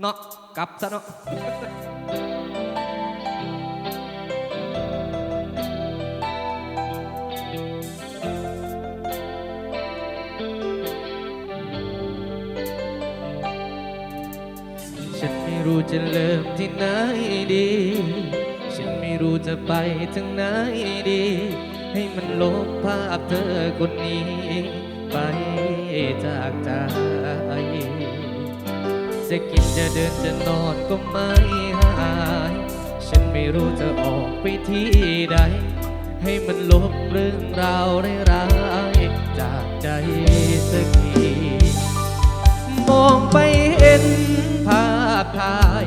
เนาะกลับซะเนาะฉันไม่รู้จะเริ่มที่ไหนดี ฉันไม่รู้จะไปถึงไหนดี ให้มันลบภาพเธอคนนี้ ไปจากใจ จะกินจะเดินจะนอนก็ไม่หาย ฉันไม่รู้จะออกไปที่ใด ให้มันลบเรื่องราวร้ายๆจากใจสักที มองไปเห็นภาพถ่าย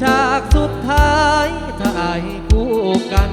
ฉากสุดท้ายถ่ายคู่กัน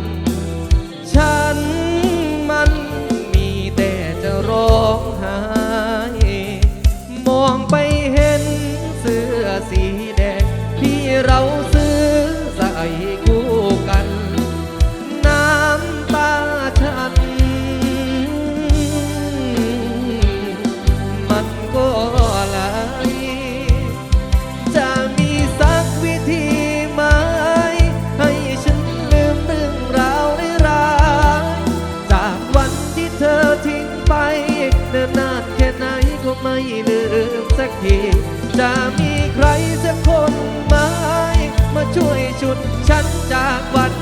ฉันจากวัน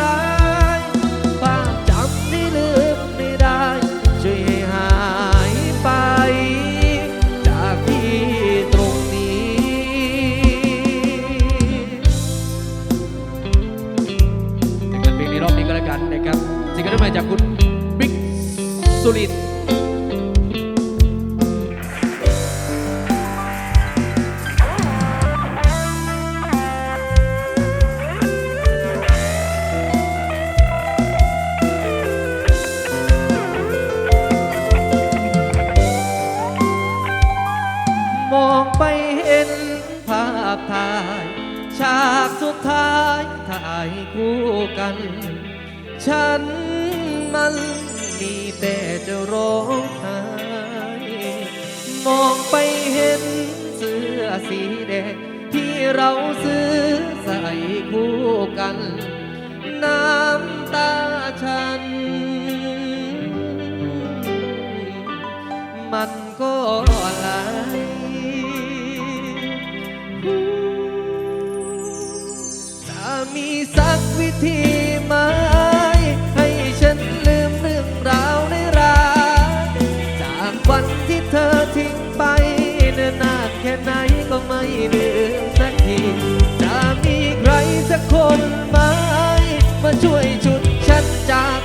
ร้ายภาพจำที่ลืมไม่ได้ ช่วยให้หายไป จากที่ตรงนี้ในการเพลงในรอบนี้ก็แล้วกันนะครับ สิ่งที่ได้มาจากคุณบิ๊กสุริน ฉันมันมีแต่จะร้องไห้มองไปเห็นเสื้อสีแดงที่เราซื้อใส่คู่กัน น้ำตาฉัน มันก็ไหลจะมีสักวิธี ก็ไม่ลืมสักทีจะมีใครสักคนไหมมาช่วยจุดฉันจาก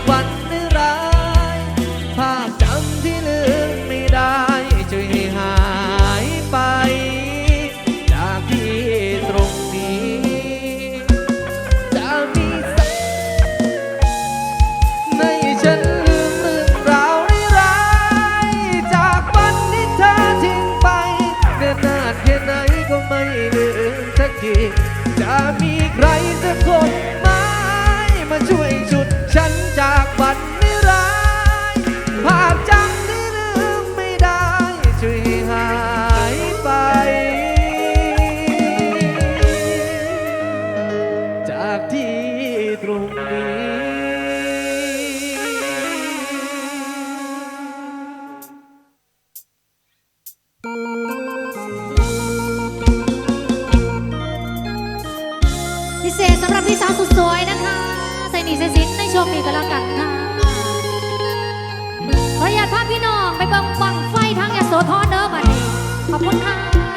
พิเศษสำหรับพี่สาวสุดสวยนะคะ ใส่หนีใส่สินในช่วงนี้ก็แล้วกันค่ะขออนุญาตพาพี่น้องไปเบิ่งบังไฟทางยโสธรเด้อบัดนี้ขอบคุณค่ะ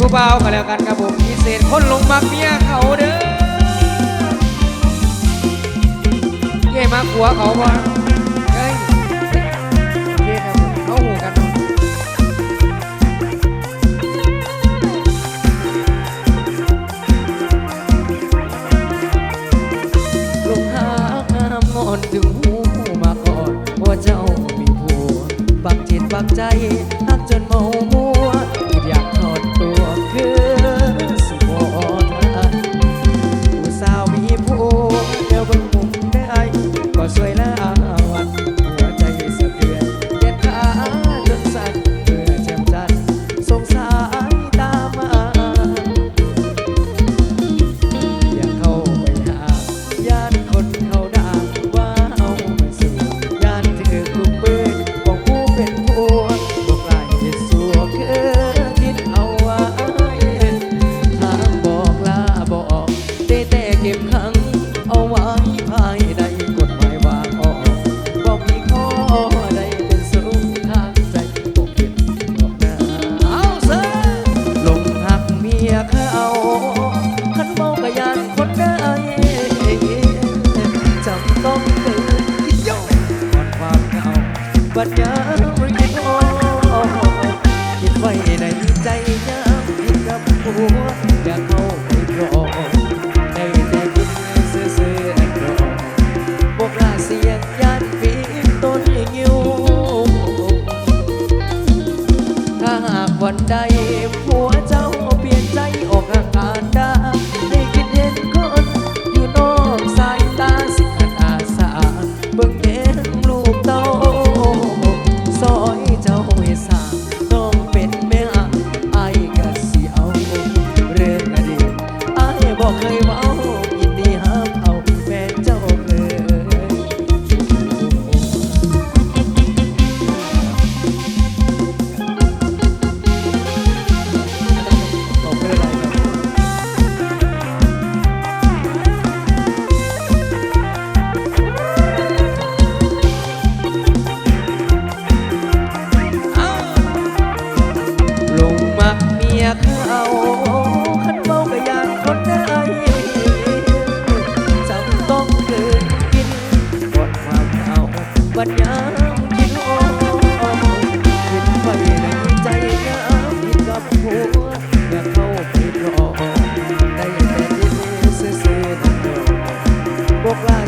ผู้เบากันแล้วกันครับผมพิเศษคนลงมักเมียเขาเด้อเย่มาขัวเขาบ่เฮ้ยเย่ครับผมเขาหูกันลงหางามงอนถึงหูมาก่อนว่าเจ้ามีผัวปักจิตปักใจหักจนเมา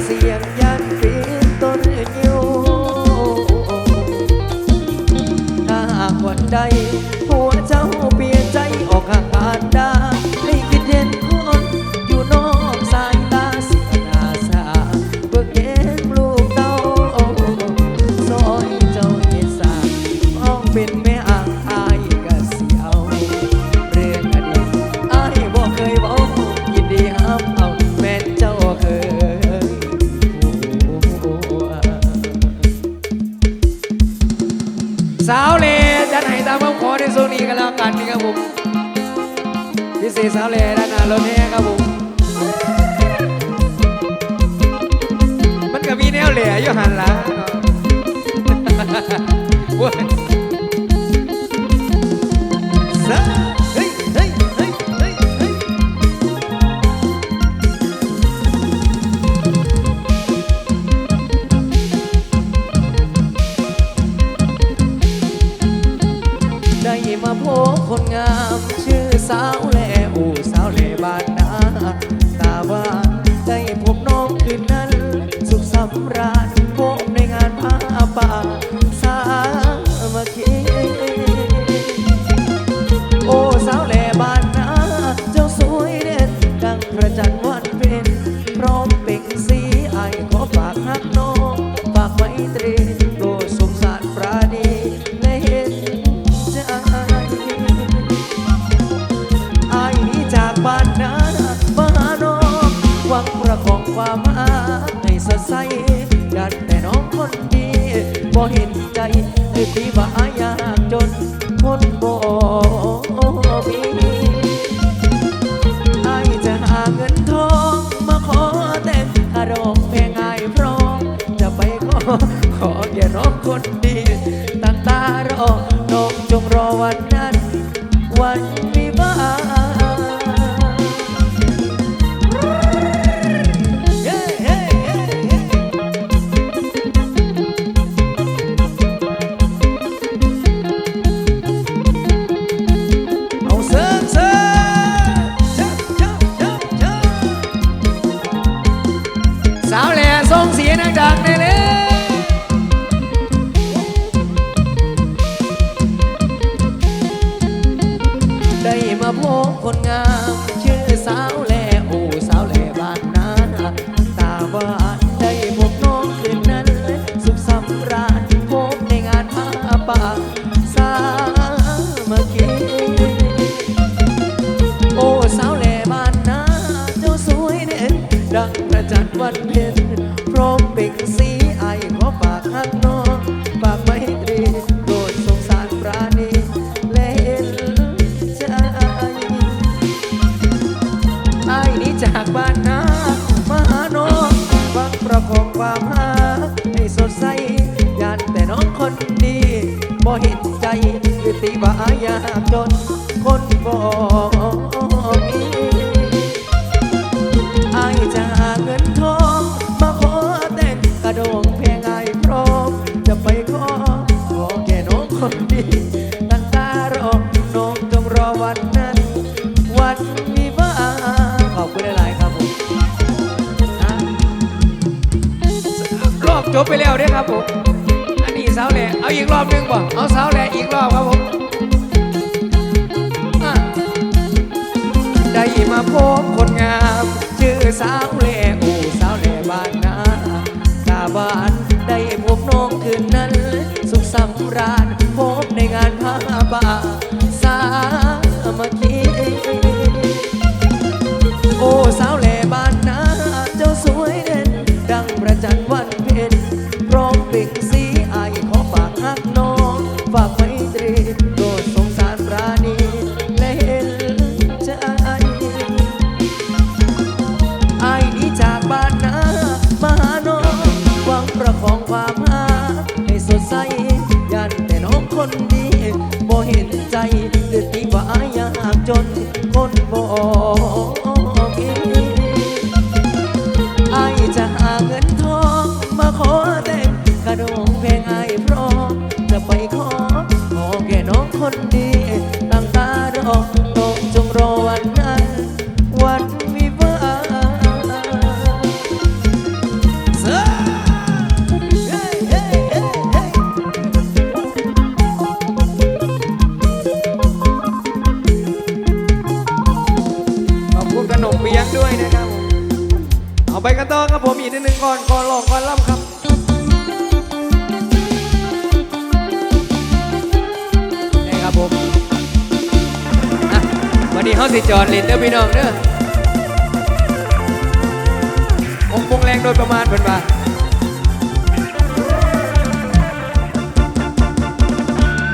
siempre. 就很蓝 บ่เห็นใจคือที่ว่าอายากจนคนบ่มีอายจะหาเงินทองมาขอแต่งอารองเพลงอาพร้อมจะไปขอขออย่าร้องคน ชื่ คนบ่มีอจะหาเงินทองมาขอแต่งกระโดงเพลงอพร้อมจะไปขอขอแก่น้องคนดี ตั้งตารอน้องจงรอวันนั้นวัน ก่อนก่อนลองก่อนล่ำครับนี่ครับผมอะวันนี้เขาสิจอดเล่นเด้อพี่น้องเด้อองค์ปงแรงโดยประมาณเป็นว่า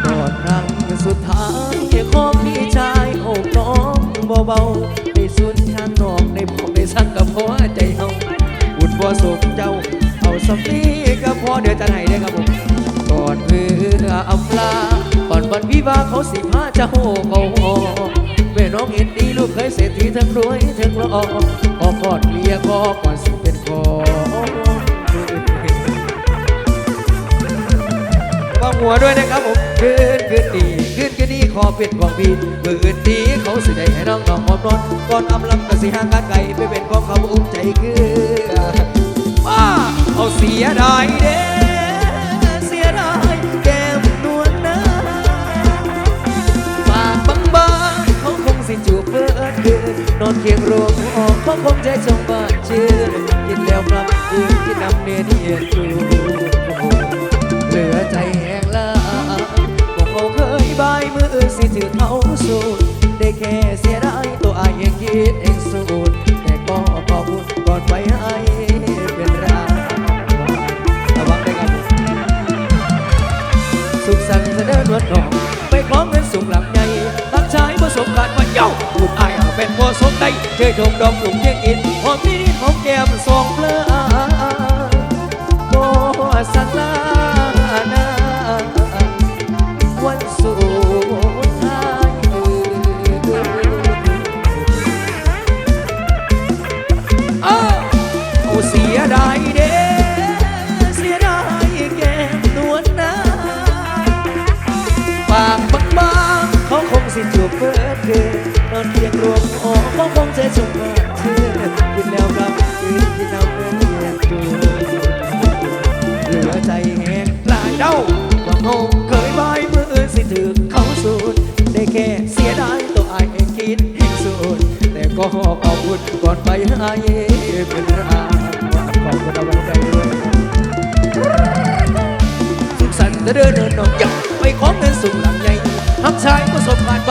ก่อนครั้งสุดท้ายขอพี่ชายโอบน้องเบา บ่สุขเจ้า เอาสมีก็พอเดี๋ยวจะให้ได้ครับผมก่อนเพื่ออำลาก่อนวันวิวาเขาสิพาเจ้าเขาหอแม่น้องเห็นดีลูกเคยเศรษฐีทั้งรวยทั้งหล่อพอกอดเมียก็ก่อนสิเป็นขอฟังหัวด้วยนะครับผมคืนคืนดีคืนคืนดีขอเป็นของพี่มืออื่นดีเขาสิได้ให้น้องน้องหอมนอนก่อนอำลำก็สิห่างกันไกลไปเป็นของ เสียดายเด้เสียดายแก้มนวลนะปากบางๆเขาคงสิจูบเพื่อคืนนอนเคียงรวมหอมเขาคงใจชมบ้านชื่นกินแล้วกลับคืนกินน้ำเนียนเนียนดูเหลือใจแห้งลาบอกเขาเคยบายมือสิถือเขาสูดได้แค่เสียดายตัวอายยังคิดเองสูด ด็จวันองไปคล้องเงินสุงหลังใหญ่ตักชายผสมการณ์ว่าเย้าลูกอายเอาเป็นผัวสมได้เจอชมดอกกลุ่มเยี่ยงอินหอมนี้หอมแก้มสองเพลอโมสันลา คงจะจบมาเธอกินแล้วครับนกินแล้วเพื่อนดูเหลือใจแหงปลายเด้าว่าเฮาเคยบายมือสิถือเขาสูดได้แค่เสียดายตัวอเองกิดแห่งสูดแต่ก็ขอบคุณก่อนไปหาเยเป็นราขอบคุณเอาไว้ใจด้วยสุขสันต์เดินเดินนองอยากไปขอเงินสูงหลังใหญ่หักชายก็สมผ่านไป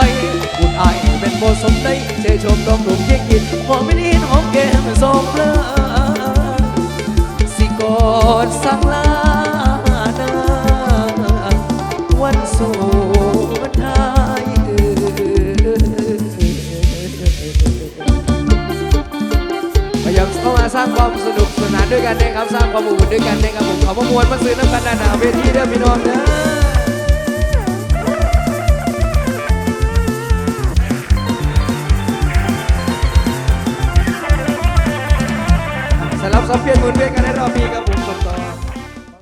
บสมได้เชยชมดองหนุ่มเยี่ยงกินพอไม่ได้หอมแก้มสมเลอสิกอดสังลานาวันสุดท้ายพยายามเข้ามาสร้างความสนุกสนานด้วยกันนะครับ สร้างความอบอุ่นด้วยกันนะครับผมขอประมวลมาซื้อน้ำกันหนาๆเวทีเด้อพี่น้องเด้อ sabiendo muy bien